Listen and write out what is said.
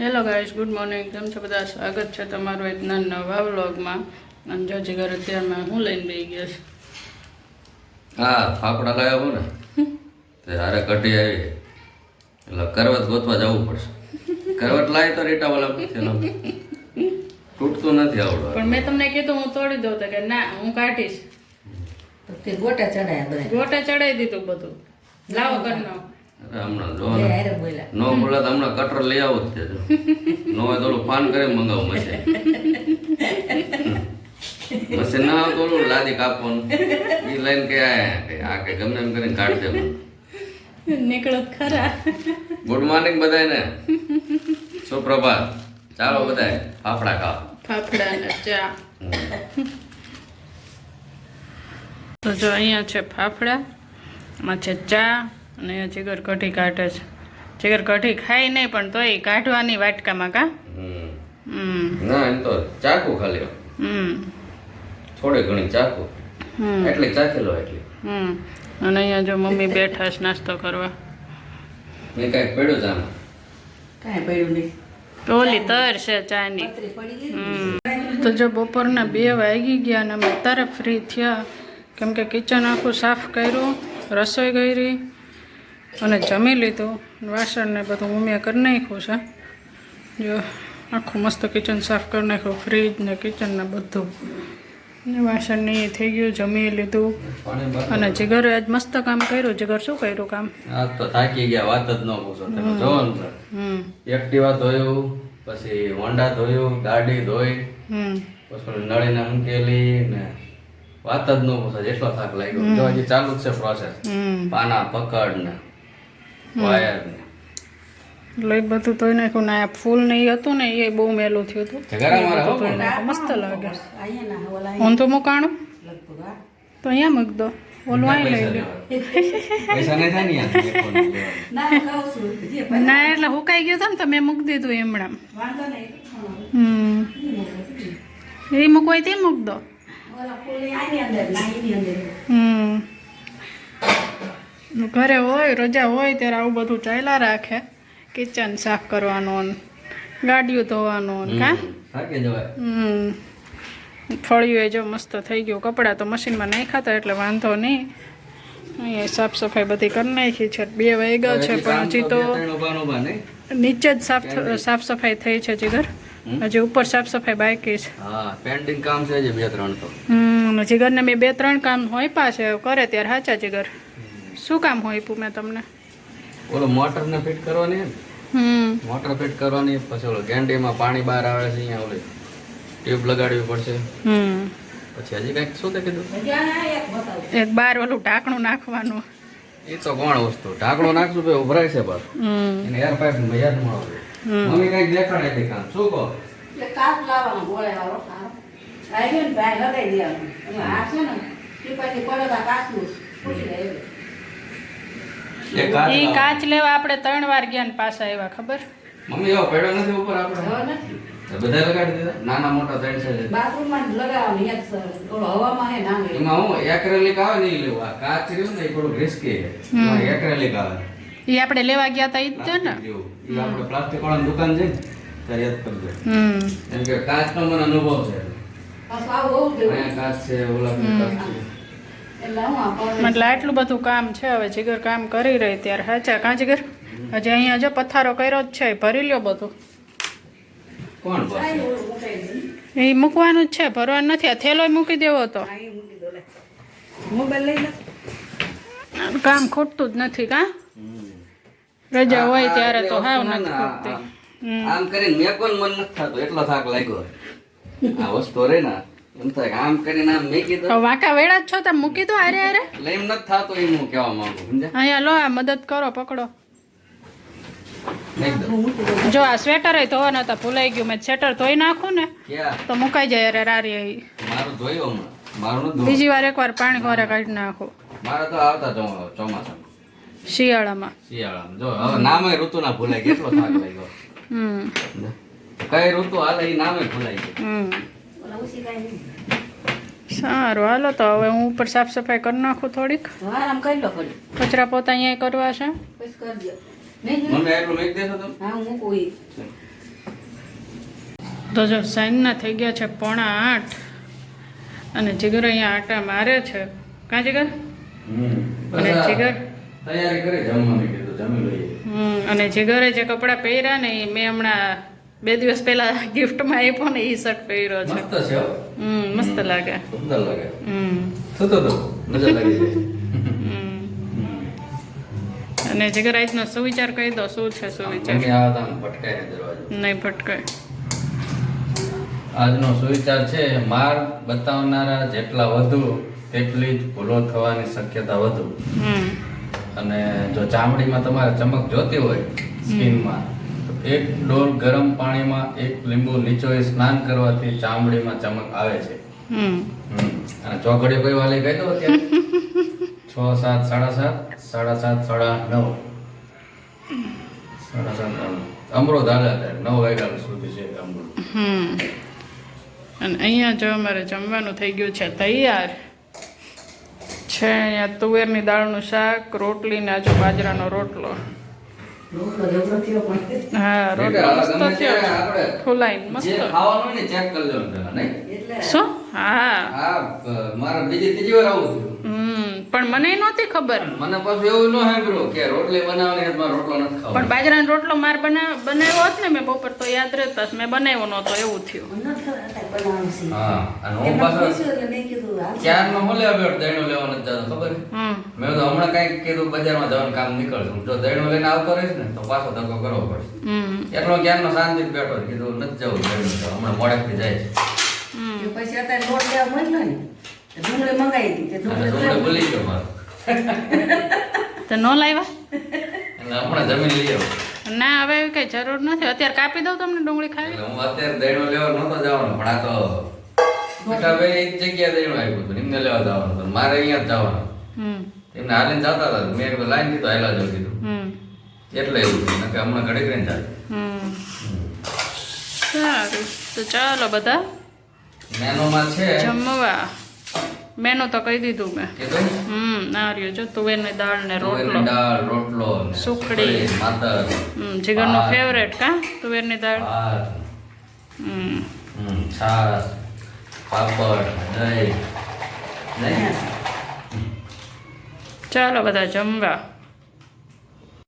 Hello guys good morning કેમ છો બધા? સ્વાગત છે તમારું એક નાના નવા વ્લોગમાં. અને જો જીગર અત્યારમાં હું લઈને બેસી ગયો છું. હા ફાફડા લાવ્યા હું ને? તે હારે કઢી આવી. એટલે કરવત ગોતવા જવું પડશે. કરવત લાવી તો રીટાવાલા પૂછે તૂટતું નથી આવડતું. પણ મેં તમને કીધું હું તોડી દઉં તો કે ના હું કાઢીશ. ગોટા ચડાયા બધા ગોટા ચડાવી દીધું બધું. લાવો કરી નાખો હમણાં જો ને. બોલે હમણાં કટર લઈ આવો જ તે જો. નો તો પાન કરી મંગાવું ના તો લાદી કાપવાનું. એ લઈને કે આ કે ગમે એમ કરીને કાઢ દે નીકળો ખરા. ગુડ મોર્નિંગ બધાને સુપ્રભાત. ચાલો બધાય ફાફડા ખાઓ. ફાફડા ચા. તો જો અહીંયા છે ફાફડા છે ચા. અને અહીંયા જીગર કઢી કાઢે છે. જીગર કઢી ખાય નહીં પણ તોય કાઢવાની વાટકામાં કા? ના એમ તો ચાકુ ખાલી. હમ. થોડી ઘણી ચાકુ હમ. એટલી ચાખેલો એટલે. હમ. અને અહીંયા જો મમ્મી બેઠા છે નાસ્તો કરવા. મેં કાંઈક પડ્યું જ આમાં? કાંઈ પડ્યું નહીં. ટોલી તર છે ચાની. તો જો બપોરના બે વાગી ગયા અને અમે અત્યારે ફ્રી થયા. કેમ કે કિચન આખું સાફ કર્યું રસોઈ કરી. અને જમી લીધું. વાસણને બધું મમ્મીએ કરી નાખ્યું છે. જો આખું મસ્ત કિચન સાફ કરી નાખ્યું ફ્રીજ ને કિચન ને બધું. ને વાસણ ને થઈ ગયું જમી લીધું. અને જીગરે આજ મસ્ત કામ કર્યું. જીગર શું કર્યું કામ? આ તો થાકી ગયા વાત જ ન પૂછો તમે. જોવાનું એક્ટિવા ધોયું પછી હોન્ડા ધોયું ગાડી ધોઈ હમ. પછી નળીને મૂકેલી ને વાત જ ન પૂછો એટલો થાક લાગ્યો. જો હજી ચાલુ જ છે પ્રોસેસ પાના પકડ ને વાયર લઈ એટલે બધું ધોઈ નાખ્યું ને આ ફૂલ ને એ હતું ને એ બહુ મેલું થયું હતું. ઝઘડા મારે હો મસ્ત લાગે. હું તો મૂકાણું? તો અહીંયા મૂક દો. ઓલું અહીં લઈ લો. પૈસા નહીં થાય ને એટલે હુકાઈ ગયું હતું ને તો મેં મૂકી દીધું એમણામ. વાંધો નહીં હમ. એ મૂકવાય તે મૂક દો. ઓલા ફૂલ આની અંદર ના એની અંદર. હમ. ઘરે હોય રજા હોય ત્યારે આવું બધું ચાલ્યા રાખે. કિચન સાફ કરવાનું ગાડીઓ ધોવાનું કા? હમ ફળિયું એ જો મસ્ત થઈ ગયું. કપડાં તો મશીનમાં નાખ્યા હતા એટલે વાંધો નહીં. અહીંયા સાફ સફાઈ બધી કરી નાખી છે. બે વાગ્યા છે પણ હજી તો નહીં? નીચે જ સાફ સાફ સફાઈ થઈ છે જીગર હજી ઉપર સાફ સફાઈ બાકી છે. પેન્ડિંગ કામ છે બે ત્રણ તો. હમ જીગરને મેં બે ત્રણ કામ હોય પાસે કરે ત્યારે સાચા જીગર શું કામ હોઈપું મેં તમને? ઓલો મોટર ને ફિટ કરવાની હે ને? હમ. મોટર ફિટ કરવાની પછી ઓલો ગેંડીમાં પાણી બહાર આવે છે અહીંયા ઓલી ટ્યુબ લગાડવી પડશે. હમ. પછી હજી કંઈક શું તે કીધું? એક બાર ઓલું ઢાંકણું નાખવાનું. એ તો કોણ વસ્તુ. ઢાંકણું નાખશું તો ઉભરાય છે બસ. હમ. એને એર પાઇપ યાદ મળે મમ્મી કંઈક દેખાડે તે કામ. શું કહો? લાવવાનો ગોળે વાળો. આવી ગયો ને ભાઈ લગાવી દેવાનું. આ છે ને એ પછી પડેલા કાચનું ફૂટી જાય એક કાચ લાવો. આપણે ત્રણ વાર ગયા ને પાછા આવ્યા ખબર? મમ્મી એવો પડ્યો નથી ઉપર આપણે? બધા લગાડી દીધા? નાના મોટા ત્રણ છે બાથરૂમમાં જ લગાવવાનું એક સર ઓલો હવામાં હે નાનું. એમાં હું એક્રેલિક આવે ને એ લેવું. આ કાચ રહ્યું ને એ થોડું રિસ્કી છે. એક્રેલિક આવે. એ આપણે લેવા ગયા હતા ઈ જ છે ને? એ. આપણે પ્લાસ્ટિક વાળાની દુકાન છે ત્યાં યાદ કરજો. હમ. એમ કે કાચનો મને અનુભવ છે. પાછું આવું હોવું જોઈએ. કાચ છે ઓલા કાચ છે. એટલે આટલું બધું કામ છે હવે જીગર કામ કરી રહી ત્યારે. સાચા કાં જીગર? હજી અહીંયા જો પથારો કર્યો જ છે ભરી લ્યો બધું. કોણ. એ મૂકવાનું જ છે ભરવાનું નથી. આ થેલો મૂકી દેવો લે કામ ખૂટતું જ નથી કાં? રજા હોય ત્યારે તો હાવ નથી ખૂટતી. આમ કરીને મેકવાનું મન નથી થતું એટલો થાક લાગ્યો. આ વસ્તુ રે ને એમ કે આમ કરીને આમ મેકી દો વાંકા વેળા જ છો તમે મૂકી દો અરે અરે એટલે નથી થતું એમ હું કહેવા માંગુ સમજ્યા? અહીંયા લો આ મદદ કરો પકડો. જો આ સ્વેટર ધોવાના હતા ભૂલાઈ ગયું. મેં સ્વેટર ધોઈ નાખું ને તો મુકાઈ જાય અરે રારી. મારું ધોયું હમણાં. ધોવું. બીજી વાર એકવાર પાણી ઘરે કાઢી નાખો. મારે તો આવતા ચોમાસામાં. શિયાળામાં. શિયાળામાં. જો હવે નામે ઋતુના ભૂલાય કેટલો થાક લાગ્યો. હમ. કઈ ઋતુ હાલે એ નામે ભૂલાઈ ગયું હમ. સારું હાલો તો હવે હું ઉપર સાફ સફાઈ કરી નાખું થોડીક. કચરા પોતા અહીંયા કરવા છે. તો જો સાંજના થઈ ગયા છે પોણા આઠ. અને જીગર અહીંયા આટા મારે છે. કાં જીગર? અને જીગર? તૈયારી કરી જમવાની કીધું જમી લઈએ. અને જીગરે જે કપડાં પહેર્યા ને એ મેં હમણાં બે દિવસ પહેલા ગિફ્ટમાં એ ને એ શર્ટ પહેર્યો છે. મસ્ત છે હમ મસ્ત લાગે. સુંદર લાગે. હમ. શું તો મજા લાગી. જાય અને જીગર આજનો સુવિચાર કહી દો શું છે સુવિચાર? નહીં ભટકાય. આજનો સુવિચાર છે માર્ગ બતાવનારા જેટલા વધુ તેટલી જ ભૂલો થવાની શક્યતા વધુ. હમ. અને જો ચામડીમાં તમારે ચમક જોતી હોય સ્કિનમાં એક ડોલ ગરમ પાણીમાં એક લીંબુ નીચોએ સ્નાન કરવાથી ચામડીમાં ચમક આવે છે. અને ચોકડીઓ કોઈ વાલી કહી દો અત્યારે? છ સાત સાડા સાત? સાડા સાત સાડા નવ. સાડા સાત નવ. અમરો હાલે નવ વાગ્યા સુધી છે અમરો હમ. અને અહીંયા જો અમારે જમવાનું થઈ ગયું છે તૈયાર. છે અહીંયા તુવેરની દાળનું શાક રોટલી ને આજુ બાજરાનો રોટલો રોટલો જબરો થયો પણ હા રોટલો મસ્ત થયો. છે. મસ્ત. ખાવાનું ને ચેક કરી લેવાનું પેલા નહીં? શું? હા. આ મારા બીજી ત્રીજી વાર આવું હમ પણ મને નહોતી ખબર. મને પાછું એવું ન સાંભળ્યું કે રોટલી બનાવવાની હાથમાં મારે રોટલો નથી ખાવાનો. પણ બાજરાનો રોટલો માર બના બનાવ્યો હોત ને મેં બપોર તો યાદ રહેતા મેં બનાવ્યો નહોતો એવું થયું. હા અને હું પાછો. ક્યારનો હું લેવા બેઠો દહીણું લેવા નથી જતો ખબર હમ. મેં તો હમણાં કંઈક કીધું બજારમાં જવાનું કામ નીકળશું. જો દહીણું લઈને આવતો રહીશ ને તો પાછો ધક્કો કરવો પડશે. એટલો ક્યારનો શાંતિ બેઠો કીધું નથી જવું દહીણું હમણાં મોડેકથી જાય છે. પછી અત્યારે લોટ લેવા મોકલ્યો ને તો ડુંગળી મંગાવી હતી તે ડુંગળી ભૂલી ગયો મારો. તો ન લાવ્યા? એટલે હમણાં જમીન લઈ આવું. ના હવે એવી કઈ જરૂર નથી. અત્યારે કાપી દઉં તમને ડુંગળી ખાવી? હું અત્યારે દહીણું લેવા નતો જવાનો પણ આ તો બેટા ભાઈ એક જગ્યાએ દહીણું આવ્યું હતું એમને લેવા જવાનું હતું. મારે અહીંયા જ જવાનું. એમને હાલીને જતા હતા. મેં લાઈન દીધો હાલા જવું દીધું હમ. એટલે એવું કે હમણાં ઘડી કરીને સારું. તો ચાલો બધા. મેનોમાં છે. જમવા. મેનુ તો કહી દીધું મેં. હમ ના રહ્યો જો તુવેરની દાળ ને રોટલો. દાળ રોટલો સુખડી. માતર. હમ જીગરનું ફેવરેટ કા તુવેરની દાળ? હમ. હમ, પાપડ દહીં. ચાલો બધા જમવા.